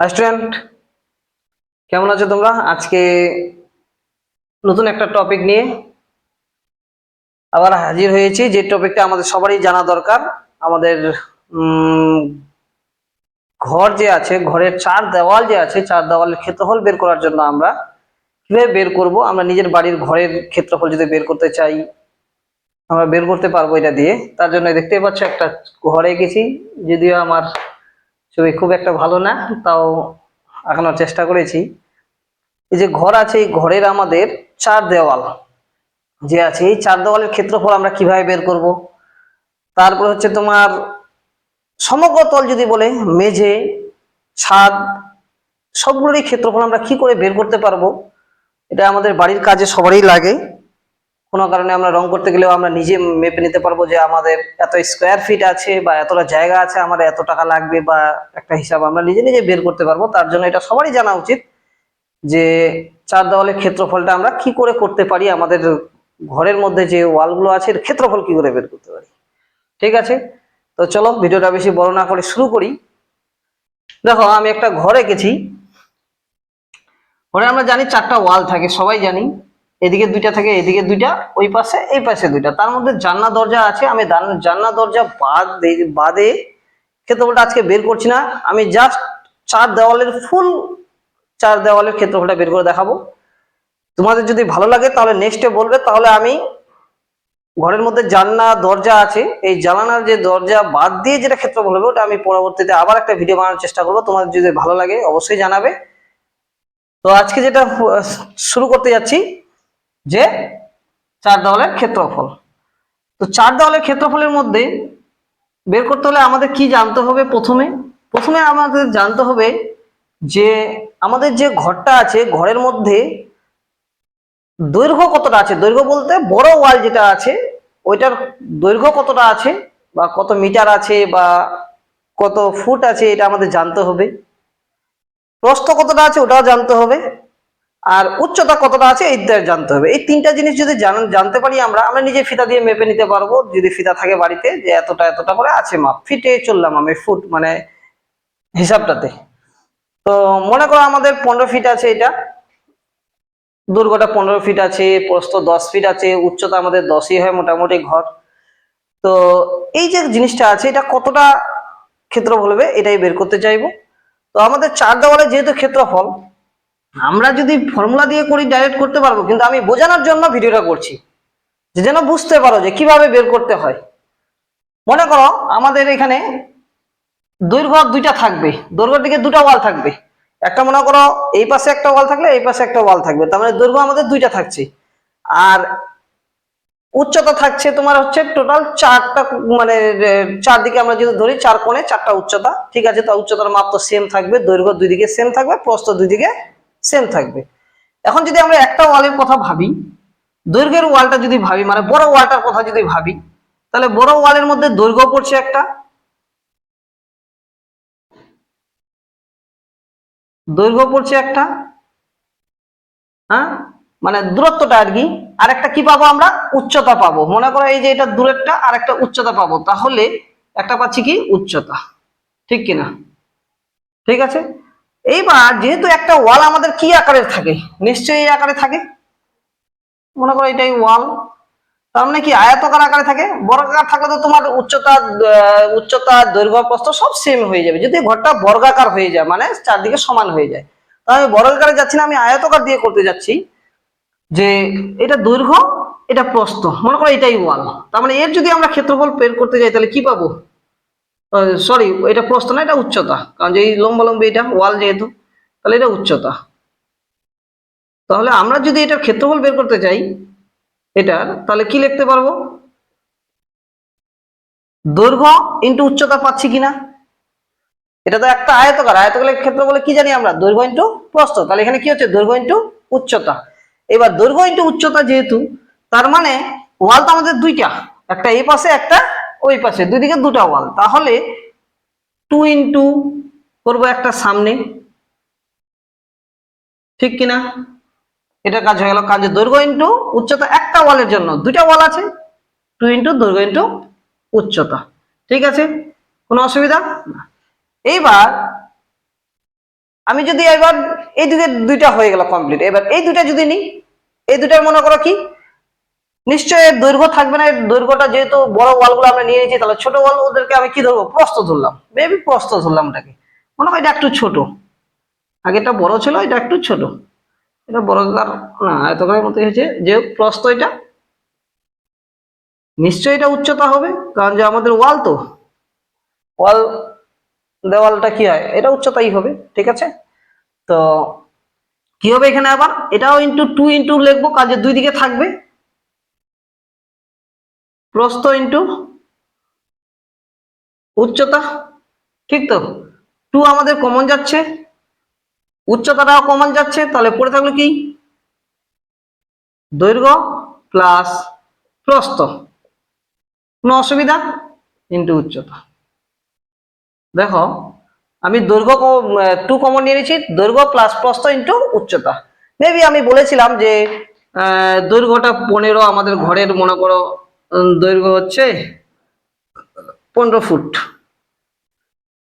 Student, কেমন আছো তোমরা? আজকে নতুন একটা টপিক নিয়ে আবার হাজির হয়েছি, যে টপিকটা আমাদের সবারই জানা দরকার। আমাদের ঘর যে আছে, ঘরের চার দেওয়াল যে আছে, চার দেওয়ালের ক্ষেত্রফল বের করার জন্য আমরা কীভাবে বের করব? আমরা নিজের বাড়ির ঘরের ক্ষেত্রফল যদি বের করতে চাই, আমরা বের করতে পারব এটা দিয়ে। তার জন্য দেখতে পাচ্ছ একটা ঘরে গেছি, যদিও আমার ছবি খুব একটা ভালো না, তাও আঁকানোর চেষ্টা করেছি। এই যে ঘর আছে, এই ঘরের আমাদের চার দেওয়াল। যে আছে, এই চার দেওয়ালের ক্ষেত্রফল আমরা কীভাবে বের করব? তারপর হচ্ছে তোমার সমগ্র তল যদি বলে, মেঝে, ছাদ, সবগুলোরই ক্ষেত্রফল আমরা কি করে বের করতে পারব? এটা আমাদের বাড়ির কাজে সবারই লাগে। কোনো কারণে আমরা রং করতে গেলেও আমরা নিজে মেপে নিতে পারব যে আমাদের এত স্কোয়ার ফিট আছে বা এতটা জায়গা আছে, আমার এত টাকা লাগবে বা একটা হিসাব আমরা নিজে নিজে বের করতে পারব। তার জন্য এটা সবারই জানা উচিত যে চার দেওয়ালের ক্ষেত্রফলটা আমরা কি করে করতে পারি, আমাদের ঘরের মধ্যে যে ওয়ালগুলো আছে এর ক্ষেত্রফল কি করে বের করতে পারি। ঠিক আছে? তো চলো, ভিডিওটা বেশি বড় না করে শুরু করি। দেখো, আমি একটা ঘরে গেছি ঘরে আমরা জানি চারটা ওয়াল থাকে, সবাই জানি। এদিকে দুইটা থাকে, এদিকে দুইটা, ওই পাশে, এই পাশে দুইটা। তার মধ্যে জানলা দরজা আছে, আমি জানলা দরজা বাদ বাদে ক্ষেত্রফলটা আজকে বের করছি না। আমি জাস্ট চার দেওয়ালের ফুল চার দেওয়ালের ক্ষেত্রফলটা বের করে দেখাবো। তোমাদের যদি ভালো লাগে তাহলে নেক্সটে বলবে, তাহলে আমি ঘরের মধ্যে জানলা, দরজা আছে। এই জানালার যে দরজা বাদ দিয়ে যেটা ক্ষেত্রফল হবে, ওটা আমি পরবর্তীতে আবার একটা ভিডিও বানানোর চেষ্টা করব। তোমাদের যদি ভালো লাগে, অবশ্যই জানাবে। তো আজকে যেটা শুরু করতে যাচ্ছি যে চার দেওয়ালের ক্ষেত্রফল। তো চার দেওয়ালের ক্ষেত্রফলের মধ্যে বের করতে হলে আমাদের কি জানতে হবে প্রথমে? প্রথমে আমাদের জানতে হবে যে আমাদের যে ঘরটা আছে, ঘরের মধ্যে দৈর্ঘ্য কতটা আছে? দৈর্ঘ্য বলতে বড় ওয়াল যেটা আছে, ওইটার দৈর্ঘ্য কতটা আছে বা কত মিটার আছে বা কত ফুট আছে, এটা আমাদের জানতে হবে। প্রস্থ কতটা আছে, ওটাও জানতে হবে। আর উচ্চতা কতটা আছে এইটা জানতে হবে। এই তিনটা জিনিস যদি জান- জানতে পারি আমরা আমরা নিজে ফিতা দিয়ে মেপে নিতে পারব, যদি ফিতা থাকে বাড়িতে যে এতটা এতটা করে আছে মাপ। ফিটে চললাম আমি, ফুট মানে হিসাবটাতে। তো মনে করো আমাদের পনেরো ফিট আছে এটা। দৈর্ঘ্যটা পনেরো ফিট আছে, প্রস্থ দশ ফিট আছে, উচ্চতা আমাদের দশই হয় মোটামুটি ঘর। তো এই যে জিনিসটা আছে, এটা কতটা ক্ষেত্রফল হবে এটাই বের করতে চাইব। তো আমাদের চার দেওয়ালে যেহেতু ক্ষেত্রফল আমরা যদি ফর্মুলা দিয়ে করি ডাইরেক্ট করতে পারব, কিন্তু আমি বোঝানোর জন্য ভিডিওটা করছি। যে যেন বুঝতে পারো যে কীভাবে বের করতে হয়। মনে করো আমাদের এখানে দৈর্ঘ্য দুইটা থাকবে। দৈর্ঘ্যের দিকে দুটো ওয়াল থাকবে। একটা মনে করো এই পাশে একটা ওয়াল থাকলে এই পাশে একটা ওয়াল থাকবে। তার মানে দৈর্ঘ্য আমাদের দুইটা থাকছে। আর উচ্চতা থাকছে তোমার হচ্ছে টোটাল চারটা মানে চারদিকে আমরা যদি ধরি, চার কোণে চারটা উচ্চতা। ঠিক আছে, তো উচ্চতার মাপ তো সেম থাকবে, দৈর্ঘ্য দুই দিকে সেম থাকবে, প্রস্থ দুই দিকে সেম থাকবে। এখন যদি আমরা একটা ওয়ালের কথা ভাবি, দৈর্ঘ্যের ওয়ালটা যদি ভাবি মানে বড় ওয়ালটার কথা যদি ভাবি, তাহলে বড় ওয়ালের মধ্যে দৈর্ঘ্য পড়ছে একটা। দৈর্ঘ্য পড়ছে একটা। হ্যাঁ? মানে দূরত্বটা আর কি আর একটা কি পাবো আমরা? উচ্চতা পাবো। মনে করো এই যে এটা দূরেরটা আর একটা উচ্চতা পাবো। তাহলে একটা পাচ্ছি কি? উচ্চতা। ঠিক কিনা? ঠিক আছে? এইবার যেহেতু একটা ওয়াল আমাদের কি আকারের থাকে? নিশ্চয়ই এই আকারে থাকে। মনে করো এটাই ওয়াল। তার মানে কি আয়তকার আকারে থাকে? বর্গাকার থাকলে তো তোমার উচ্চতা উচ্চতা, দৈর্ঘ্য, প্রস্থ সব সেম হয়ে যাবে। যদি ঘরটা বর্গাকার হয়ে যায় মানে চারদিকে সমান হয়ে যায়। তাহলে আমি বর্গাকারে যাচ্ছি না, আমি আয়তকার দিয়ে করতে যাচ্ছি যে এটা দৈর্ঘ্য, এটা প্রস্থ। মনে করো এটাই ওয়াল। তার মানে এর যদি আমরা ক্ষেত্রফল বের করতে যাই, তাহলে কি পাবো? সরি এটা প্রস্থ না, এটা উচ্চতা। কারণ যে এই লম্বালম্বি এটা ওয়াল যেহেতু, তাহলে এটা উচ্চতা। তাহলে আমরা যদি এটার ক্ষেত্রফল বের করতে চাই, এটার, তাহলে কি লিখতে পারব? দৈর্ঘ্য ইন্টু উচ্চতা পাচ্ছি কিনা? এটা তো একটা আয়তকার, আয়তকারের ক্ষেত্র বলে কি জানি আমরা? দৈর্ঘ্য ইন্টু প্রস্থ। তাহলে এখানে কি হচ্ছে? দৈর্ঘ্য ইন্টু উচ্চতা। এবার দৈর্ঘ্য ইন্টু উচ্চতা যেহেতু, তার মানে ওয়াল তো আমাদের দুইটা, একটা এই পাশে, একটা ওই পাশে দুই দিকে দুটা ওয়াল। তাহলে টু ইন্টু করব একটা সামনে। ঠিক কিনা? এটা কাজ হয়ে গেল কাজে দৈর্ঘ্য ইন্টু উচ্চতা একটা ওয়ালের জন্য। দুইটা ওয়াল আছে টু ইন্টু দৈর্ঘ্য ইন্টু উচ্চতা। ঠিক আছে? কোনো অসুবিধা? না। এইবার আমি যদি এবার এই দিকে দুইটা হয়ে গেল কমপ্লিট এবার এই দুইটা যদি নিই, এই দুইটার মনে করো কি? নিশ্চয়ই দৈর্ঘ্য থাকবে না দৈর্ঘ্যটা যেহেতু বড় ওয়ালগুলো আমরা নিয়ে নিয়েছি, তাহলে ছোট ওয়াল ওদেরকে আমি কি ধরবো? প্রস্ত ধরলাম। বেবি প্রস্ত ধরলাম এটাকে মনে হয় এটা একটু ছোট। আগেটা বড় ছিল, এটা একটু ছোট। এটা বড় না এতকার মতো হয়েছে। যে প্রস্ত এটা। নিশ্চয়ই এটা উচ্চতা হবে, কারণ যে আমাদের ওয়াল তো। ওয়াল, দেওয়ালটা কি হয়? এটা উচ্চতাই হবে, ঠিক আছে? তো কি হবে এখানে আবার? এটাও ইন্টু টু ইন্টু লিখব কাজে দুই দিকে থাকবে। প্রস্থ ইন্টু উচ্চতা, ঠিক তো? টু আমাদের কমন যাচ্ছে। উচ্চতাটাও কমন যাচ্ছে, তাহলে পড়ে থাকল কি? দৈর্ঘ্য প্লাস প্রস্থ। কোনো অসুবিধা? ইন্টু উচ্চতা। দেখো, আমি দৈর্ঘ্য টু কমন নিয়ে নিয়েছি, দৈর্ঘ্য প্লাস প্রস্থ ইন্টু উচ্চতা। মেবি আমি বলেছিলাম যে দৈর্ঘ্যটা পনেরো আমাদের ঘরের, মনে করো দৈর্ঘ্য হচ্ছে পনেরো ফুট।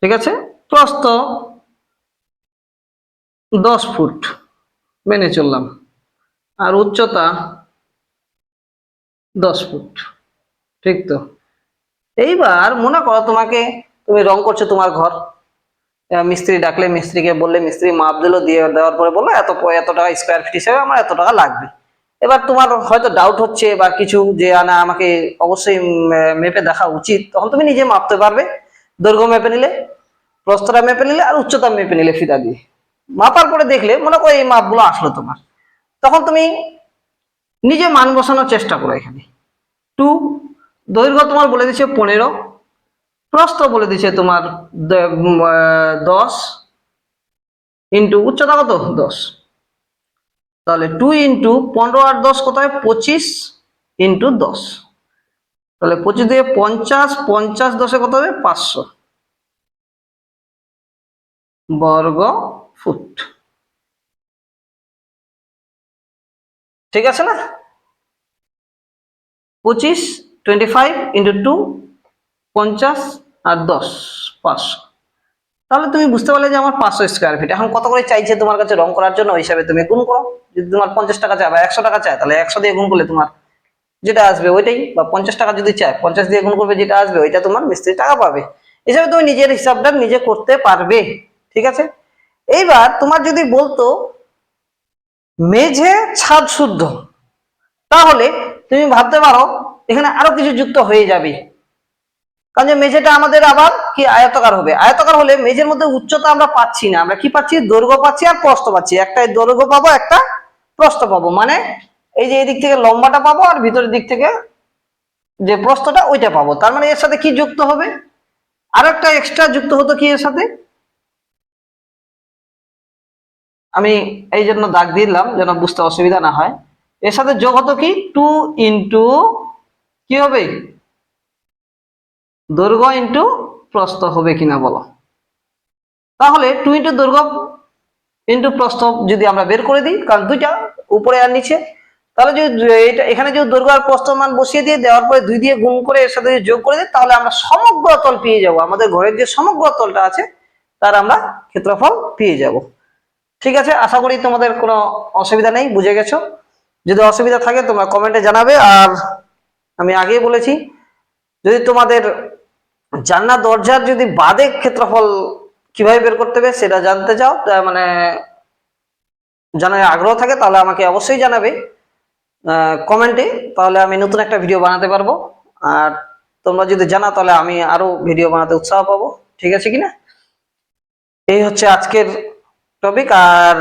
ঠিক আছে? প্রস্থ দশ ফুট মেনে চললাম। আর উচ্চতা দশ ফুট। ঠিক তো? এইবার মনে করো তোমাকে, তুমি রং করছ তোমার ঘর। মিস্ত্রি ডাকলে মিস্ত্রিকে বললে, মিস্ত্রি মাপ দিলো, দিয়ে দেওয়ার পরে বলল, এত এত টাকা স্কোয়ার ফিট হিসেবে আমার এত টাকা লাগবে। এবার তোমার হয়তো ডাউট হচ্ছে বা কিছু যে না, আমাকে অবশ্যই মেপে দেখা উচিত। তখন তুমি নিজে মাপতে পারবে। দৈর্ঘ্য মেপে নিলে, প্রস্তরা মেপে নিলে, আর উচ্চতা মেপে নিলে ফিতা দিয়ে। মাপার পরে দেখলে মনে করো এই মাপগুলো আসলো তোমার। তখন তুমি নিজে মান বসানোর চেষ্টা করো এখানে। টু দৈর্ঘ্য তোমার বলে দিচ্ছে পনেরো, প্রস্থ বলে দিচ্ছে তোমার দশ ইন্টু উচ্চতা কত? দশ। তাহলে টু ইন্টু পনেরো আর দশ কত হয় পঁচিশ ইন্টু দশ। তাহলে পঁচিশ দিয়ে পঞ্চাশ পঞ্চাশ দশে কত হবে? পাঁচশো। বর্গ ফুট। ঠিক আছে না? পঁচিশ টোয়েন্টি ফাইভ ইন্টু টু পঞ্চাশ আর দশ, পাঁচশো। তাহলে তুমি বুঝতে পারলে যে আমার পাঁচশো স্কোয়ার ফিট এখন কত করে চাইছে তোমার কাছে রং করার জন্য? ওই হিসাবে তুমি গুণ করো। যদি তোমার পঞ্চাশ টাকা চায় বা একশো টাকা চায়, তাহলে একশো দিয়ে গুণ করলে তোমার যেটা আসবে ওইটাই। বা পঞ্চাশ টাকা যদি চায়, পঞ্চাশ দিয়ে গুণ করবে যেটা আসবে, ওইটা তোমার মিস্ত্রি টাকা পাবে। হিসাবে তুমি নিজের হিসাবটা নিজে করতে পারবে। ঠিক আছে? এইবার তোমার যদি বলতো, মেঝে, ছাদ শুদ্ধ। তাহলে তুমি ভাবতে পারো, এখানে আরও কিছু যুক্ত হয়ে যাবে। কারণ যে মেঝেটা আমাদের আবার কি আয়তাকার হবে? আয়তাকার হলে মেঝের মধ্যে উচ্চতা আমরা পাচ্ছি না। আমরা কি পাচ্ছি? দৈর্ঘ্য পাচ্ছি আর প্রস্থ পাচ্ছি। একটা দৈর্ঘ্য পাবো, একটা প্রস্থ পাবো। মানে এই যে এদিক থেকে লম্বাটা পাবো আর ভিতরের দিক থেকে যে প্রস্থটা ওইটা পাবো। তার মানে এর সাথে কি যুক্ত হবে? আর একটা এক্সট্রা যুক্ত হতো কি এর সাথে? আমি এই জন্য দাগ দিলাম যেন বুঝতে অসুবিধা না হয়। এর সাথে যোগ হতো কি? টু ইন্টু কি হবে? দৈর্ঘ্য ইন্টু প্রস্থ হবে কিনা বলো? তাহলে টু ইন্টু দৈর্ঘ্য ইন্টু প্রস্থ যদি আমরা বের করে দিই, কারণ দুইটা উপরে আর নিচে, তাহলে যদি এটা, এখানে যদি দৈর্ঘ্য আর প্রস্থ মান বসিয়ে দিয়ে দেওয়ার পরে দুই দিয়ে গুণ করে এর সাথে যদি যোগ করে দিই, তাহলে আমরা সমগ্র তল পেয়ে যাব। আমাদের ঘরের যে সমগ্র তলটা আছে, তার আমরা ক্ষেত্রফল পেয়ে যাব। ঠিক আছে? আশা করি তোমাদের কোনো অসুবিধা নেই, বুঝে গেছো? যদি অসুবিধা থাকে তোমরা কমেন্টে জানাবে। আর আমি আগেই বলেছি, যদি তোমাদের জান্নাত দরজার যদি বাদে ক্ষেত্রফল কীভাবে বের করতে হবে সেটা জানতে চাও মানে জানার আগ্রহ থাকে তাহলে আমাকে অবশ্যই জানাবে। কমেন্টে তাহলে আমি নতুন একটা ভিডিও বানাতে পারব। আর তোমরা যদি জানা তাহলে আমি আরও ভিডিও বানাতে উৎসাহ পাবো। ঠিক আছে কিনা? এই হচ্ছে আজকের টপিক আর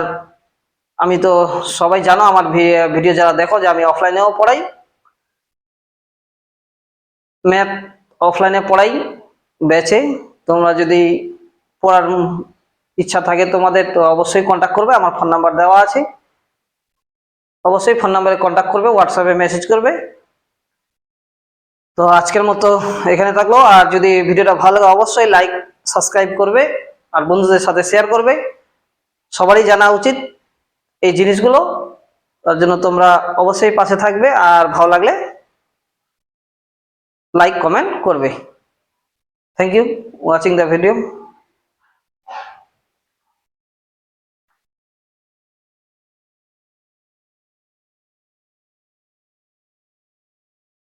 আমি তো সবাই জানো আমার ভিডিও যারা দেখো যে আমি অফলাইনেও পড়াই। ম্যাথ অফলাইনে পড়াই। ব্যাচে তোমরা যদি পড়ার ইচ্ছা থাকে তোমাদের, তো অবশ্যই কন্ট্যাক্ট করবে। আমার ফোন নাম্বার দেওয়া আছে। অবশ্যই ফোন নাম্বারে কন্ট্যাক্ট করবে হোয়াটসঅ্যাপে মেসেজ করবে। তো আজকের মতো এখানে থাকল। আর যদি ভিডিওটা ভালো লাগে, অবশ্যই লাইক সাবস্ক্রাইব করবে আর বন্ধুদের সাথে শেয়ার করবে। সবারই জানা উচিত এই জিনিসগুলো। তার জন্য তোমরা অবশ্যই পাশে থাকবে। আর ভালো লাগলে লাইক কমেন্ট করবে। Thank you watching the video